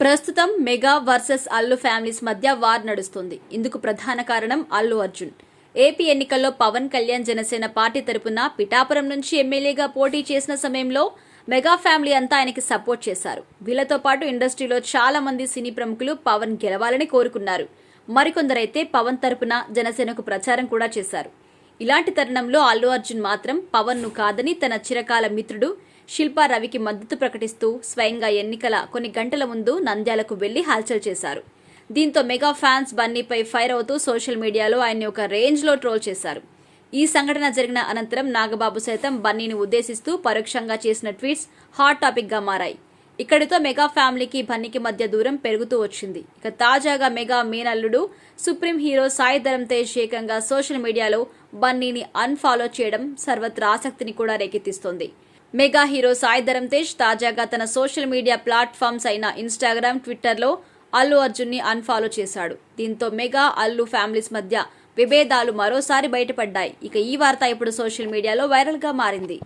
ప్రస్తుతం mega versus Allu families మధ్య war నడుస్తుంది. ఇందుకు ప్రధాన కారణం అల్లు అర్జున్. ఏపీ ఎన్నికల్లో పవన్ కళ్యాణ్ జనసేన పార్టీ తరపున పిఠాపురం నుంచి ఎమ్మెల్యేగా పోటీ చేసిన సమయంలో మెగా ఫ్యామిలీ అంతా ఆయనకి సపోర్ట్ చేశారు. వీళ్ళతో పాటు ఇండస్ట్రీలో చాలా మంది సినీ ప్రముఖులు పవన్ గెలవాలని కోరుకున్నారు. మరికొందరైతే పవన్ తరపున జనసేనకు ప్రచారం కూడా చేశారు. ఇలాంటి తరుణంలో అల్లు అర్జున్ మాత్రం పవన్ను కాదని తన చిరకాల మిత్రుడు శిల్పా రవికి మద్దతు ప్రకటిస్తూ స్వయంగా ఎన్నికల కొన్ని గంటల ముందు నంద్యాలకు వెళ్ళి హల్చల్ చేశారు. దీంతో మెగా ఫ్యాన్స్ బన్నీపై ఫైర్ అవుతూ సోషల్ మీడియాలో ఆయన్ని ఒక రేంజ్లో ట్రోల్ చేశారు. ఈ సంఘటన జరిగిన అనంతరం నాగబాబు సైతం బన్నీని ఉద్దేశిస్తూ పరోక్షంగా చేసిన ట్వీట్స్ హాట్ టాపిక్గా మారాయి. ఇక్కడితో మెగా ఫ్యామిలీకి బన్నీకి మధ్య దూరం పెరుగుతూ వచ్చింది. ఇక తాజాగా మెగా మేనల్లుడు సుప్రీం హీరో సాయి ధరమ్ తేజ్ ఏకంగా సోషల్ మీడియాలో బన్నీని అన్ఫాలో చేయడం సర్వత్రా ఆసక్తిని కూడా రేకెత్తిస్తోంది. మెగా హీరో సాయి ధరమ్ తేజ్ తాజాగా తన సోషల్ మీడియా ప్లాట్ఫామ్స్ అయిన ఇన్స్టాగ్రామ్ ట్విట్టర్లో అల్లు అర్జున్ని అన్ఫాలో చేశాడు. దీంతో మెగా అల్లు ఫ్యామిలీస్ మధ్య విభేదాలు మరోసారి బయటపడ్డాయి. ఇక ఈ వార్త ఇప్పుడు సోషల్ మీడియాలో వైరల్గా మారింది.